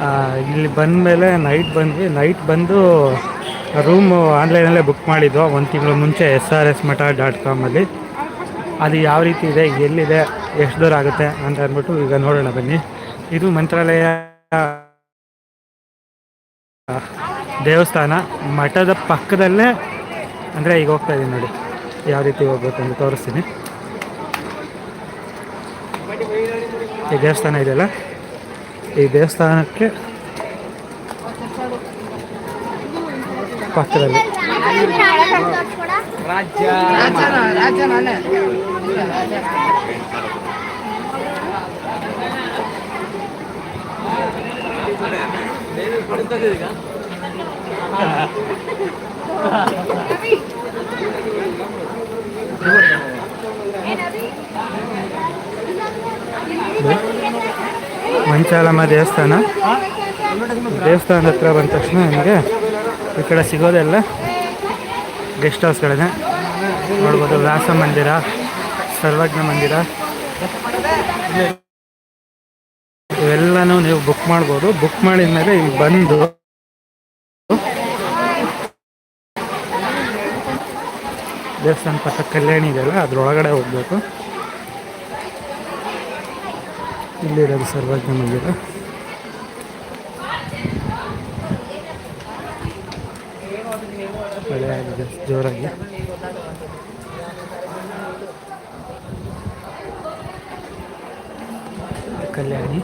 ಆ, ಇಲ್ಲಿ ಬಂದಮೇಲೆ ನೈಟ್ ಬಂದ್ವಿ. ನೈಟ್ ಬಂದು ರೂಮು ಆನ್ಲೈನಲ್ಲೇ ಬುಕ್ ಮಾಡಿದ್ದು. ಒಂದು ತಿಂಗಳು ಮುಂಚೆ S R S Math dot ಕಾಮಲ್ಲಿ ಅದು ಯಾವ ರೀತಿ ಇದೆ ಎಲ್ಲಿದೆ ಎಷ್ಟು ದೂರ ಆಗುತ್ತೆ ಅಂತ ಅಂದ್ಬಿಟ್ಟು ಈಗ ನೋಡೋಣ ಬನ್ನಿ. ಇದು ಮಂತ್ರಾಲಯ ದೇವಸ್ಥಾನ. ಮಠದ ಪಕ್ಕದಲ್ಲೇ ಅಂದರೆ ಈಗ ಹೋಗ್ತಾ ಇದ್ದೀನಿ ನೋಡಿ ಯಾವ ರೀತಿ ಹೋಗ್ಬೇಕು ಅಂತ ತೋರಿಸ್ತೀನಿ. ಈ ದೇವಸ್ಥಾನ ಇದೆಯಲ್ಲ? ಈ ದೇವಸ್ಥಾನಕ್ಕೆ ಪಕ್ಕದಲ್ಲಿ ಮಂಚಾಲಮ್ಮ ದೇವಸ್ಥಾನ. ದೇವಸ್ಥಾನದ ಹತ್ರ ಬಂದ ತಕ್ಷಣ ನಿಮಗೆ ಈ ಕಡೆ ಸಿಗೋದೆಲ್ಲ ಗೆಸ್ಟ್ ಹೌಸ್ಗಳಿದೆ ನೋಡ್ಬೋದು. ವ್ಯಾಸ ಮಂದಿರ, ಸರ್ವಜ್ಞ ಮಂದಿರ. ಇವೆಲ್ಲನೂ ನೀವು ಬುಕ್ ಮಾಡ್ಬೋದು. ಬುಕ್ ಮಾಡಿದ ಮೇಲೆ ಇಲ್ಲಿ ಬಂದು ದೇವಸ್ಥಾನ ಪಕ್ಕ ಕಲ್ಯಾಣಿ ಇದೆಯಲ್ಲ, ಅದ್ರೊಳಗಡೆ ಹೋಗ್ಬೇಕು. ಇಲ್ಲಿರೋದು ಸರ್ವಜ್ಞ ಮಂದಿರ. ಮಳೆ ಜೋರಾಗಿ. ಕಲ್ಯಾಣಿ.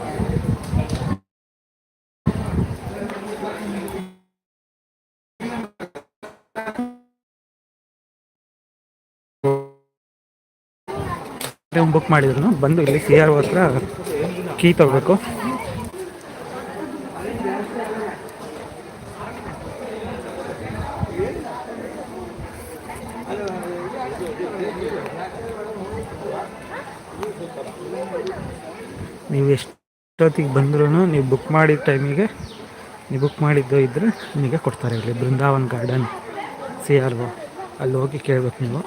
ಬುಕ್ ಮಾಡಿದ್ರು. ಬಂದು ಇಲ್ಲಿ ಸಿ ಆರ್ ಹತ್ರ ಕೀ ತಗೋಬೇಕು ನೀವು ಎಷ್ಟೊತ್ತಿಗೆ ಬಂದ್ರೂ ನೀವು ಬುಕ್ ಮಾಡಿದ ಟೈಮಿಗೆ ನೀವು ಬುಕ್ ಮಾಡಿದ್ದು ಇದ್ದರೆ ನಿಮಗೆ ಕೊಡ್ತಾರೆ ಇಲ್ಲಿ ಬೃಂದಾವನ್ ಗಾರ್ಡನ್ ಸಿ ಆರ್ ಅಲ್ಲಿ ಹೋಗಿ ಕೇಳಬೇಕು ನೀವು.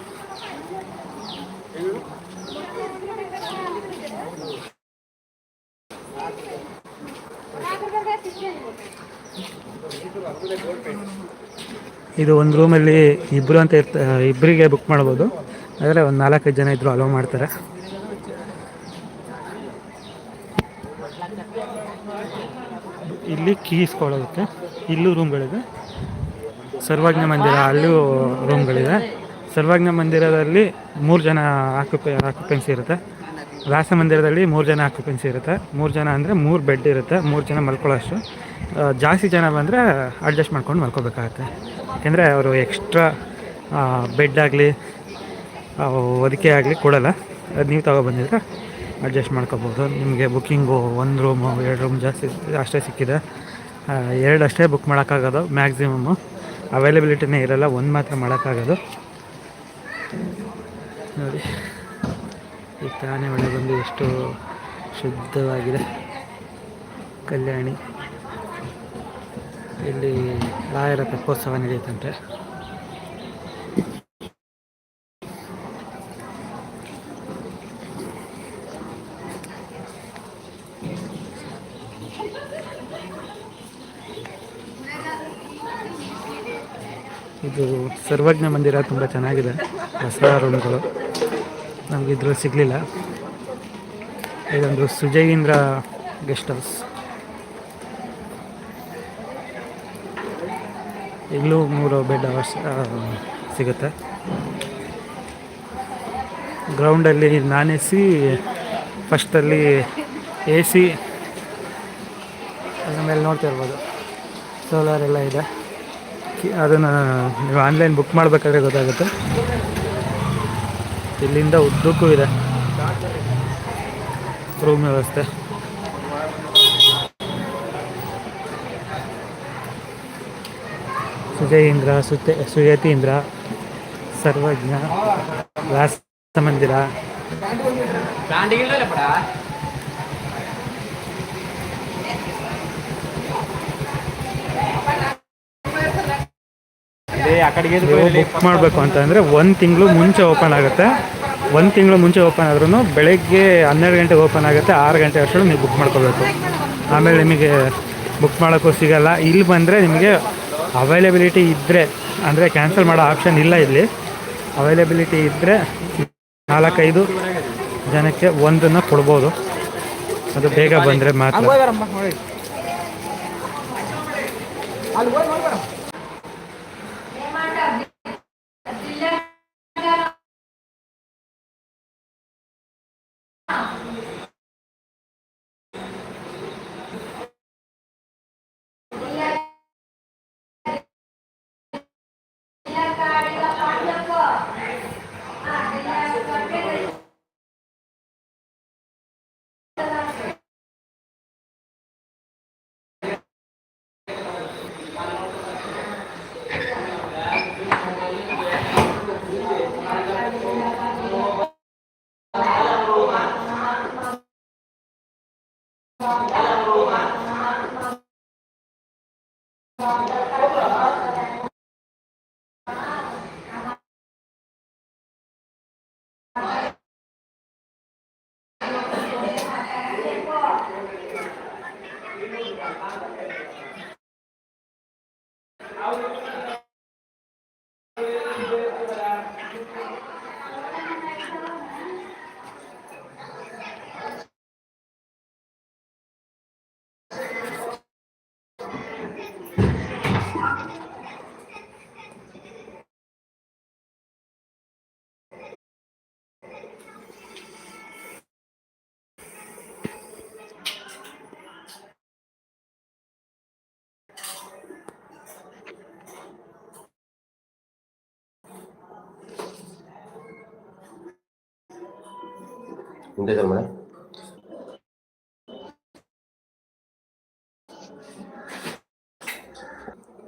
ಇದು ಒಂದು ರೂಮಲ್ಲಿ ಇಬ್ಬರು ಅಂತ ಇರ್ತ ಇಬ್ಬರಿಗೆ ಬುಕ್ ಮಾಡ್ಬೋದು. ಆದರೆ ಒಂದು ನಾಲ್ಕೈದು ಜನ ಇದ್ದರು ಅಲೋ ಮಾಡ್ತಾರೆ. ಇಲ್ಲಿ ಕೀಸ್ಕೊಳ್ಳೋದಕ್ಕೆ ಇಲ್ಲೂ ರೂಮ್ಗಳಿದೆ ಸರ್ವಜ್ಞ ಮಂದಿರ ಅಲ್ಲೂ ರೂಮ್ಗಳಿದೆ ಸರ್ವಜ್ಞ ಮಂದಿರದಲ್ಲಿ ಮೂರು ಜನ ಆಕ್ಯುಪೆ ಆಕ್ಯುಪೆನ್ಸಿ ಇರುತ್ತೆ. ವ್ಯಾಸ ಮಂದಿರದಲ್ಲಿ ಮೂರು ಜನ ಆಕ್ಯುಪೆನ್ಸಿ ಇರುತ್ತೆ. ಮೂರು ಜನ ಅಂದರೆ ಮೂರು ಬೆಡ್ ಇರುತ್ತೆ. ಮೂರು ಜನ ಮಲ್ಕೊಳ್ಳೋಷ್ಟು ಜಾಸ್ತಿ ಜನ ಬಂದರೆ ಅಡ್ಜಸ್ಟ್ ಮಾಡ್ಕೊಂಡು ಮಲ್ಕೋಬೇಕಾಗತ್ತೆ. ಯಾಕೆಂದರೆ ಅವರು ಎಕ್ಸ್ಟ್ರಾ ಬೆಡ್ ಆಗಲಿ ಹೊದಿಕೆ ಆಗಲಿ ಕೊಡೋಲ್ಲ. ಅದು ನೀವು ತಗೊಬಂದಿದ್ರೆ ಅಡ್ಜಸ್ಟ್ ಮಾಡ್ಕೋಬೋದು ನಿಮಗೆ ಬುಕ್ಕಿಂಗು ಒಂದು ರೂಮು ಎರಡು ರೂಮ್ ಜಾಸ್ತಿ, ಅಷ್ಟೇ ಸಿಕ್ಕಿದೆ. ಎರಡು ಅಷ್ಟೇ ಬುಕ್ ಮಾಡೋಕ್ಕಾಗೋದು ಮ್ಯಾಕ್ಸಿಮಮ್ಮು ಅವೈಲೇಬಿಲಿಟಿನೇ ಇರಲ್ಲ, ಒಂದು ಮಾತ್ರ ಮಾಡೋಕ್ಕಾಗೋದು. ನೋಡಿ, ಈ ತಾನೇ ಮಳೆ ಬಂದು ಎಷ್ಟು ಶುದ್ಧವಾಗಿದೆ. ಕಲ್ಯಾಣಿ. ಇಲ್ಲಿ ರಾಯರ ತೆಪ್ಪೋತ್ಸವ ನಡೆಯುತ್ತಂತೆ. ಇದು ಸರ್ವಜ್ಞ ಮಂದಿರ ತುಂಬ ಚೆನ್ನಾಗಿದೆ. ದಸರಾ ರೂಮ್ಗಳು ನಮ್ಗೆ ಇದ್ರಲ್ಲಿ ಸಿಗಲಿಲ್ಲ. ಇದೊಂದು ಸುಜಯೀಂದ್ರ ಗೆಸ್ಟ್ ಹೌಸ್. ಇಲ್ಲೂ ಮೂರು ಬೆಡ್ ಅವಶ್ಯ ಸಿಗುತ್ತೆ. ಗ್ರೌಂಡಲ್ಲಿ ನಾನ್ ಎ ಸಿ, ಫಸ್ಟಲ್ಲಿ ಎ ಸಿ, ಅದ್ರ ಮೇಲೆ ನೋಡ್ತಾ ಇರ್ಬೋದು. ಸೋಲಾರ್ ಎಲ್ಲ ಇದೆ. ಅದನ್ನು ನೀವು ಆನ್ಲೈನ್ ಬುಕ್ ಮಾಡಬೇಕಾದ್ರೆ ಗೊತ್ತಾಗುತ್ತೆ. ಇಲ್ಲಿಂದ ಉದ್ದಕ್ಕೂ ಇದೆ. ರೂಮ್ ವ್ಯವಸ್ಥೆ. ಸುಜಯೀಂದ್ರ ಸುತೆ ಸುಯತೀಂದ್ರ ಸರ್ವಜ್ಞ ವ್ಯಾಸ ಮಂದಿರ ಬುಕ್ ಮಾಡಬೇಕು ಅಂತಂದರೆ ಒಂದು ತಿಂಗಳು ಮುಂಚೆ ಓಪನ್ ಆಗುತ್ತೆ. ಒಂದು ತಿಂಗಳು ಮುಂಚೆ ಓಪನ್ ಆದ್ರೂ ಬೆಳಗ್ಗೆ ಹನ್ನೆರಡು ಗಂಟೆಗೆ ಓಪನ್ ಆಗುತ್ತೆ ಆರು ಗಂಟೆ ಅಷ್ಟರಲ್ಲಿ ನೀವು ಬುಕ್ ಮಾಡ್ಕೋಬೇಕು ಆಮೇಲೆ ನಿಮಗೆ ಬುಕ್ ಮಾಡೋಕ್ಕೂ ಸಿಗಲ್ಲ. ಇಲ್ಲಿ ಬಂದರೆ ನಿಮಗೆ ಅವೈಲಬಿಲಿಟಿ ಇದ್ದರೆ ಅಂದರೆ ಕ್ಯಾನ್ಸಲ್ ಮಾಡೋ ಆಪ್ಷನ್ ಇಲ್ಲ ಇಲ್ಲಿ. ಅವೈಲಬಿಲಿಟಿ ಇದ್ದರೆ ನಾಲ್ಕೈದು ಜನಕ್ಕೆ ಒಂದನ್ನು ಕೊಡ್ಬೋದು. ಅದು ಬೇಗ ಬಂದರೆ ಮಾತ್ರ. Hindi ka naman eh.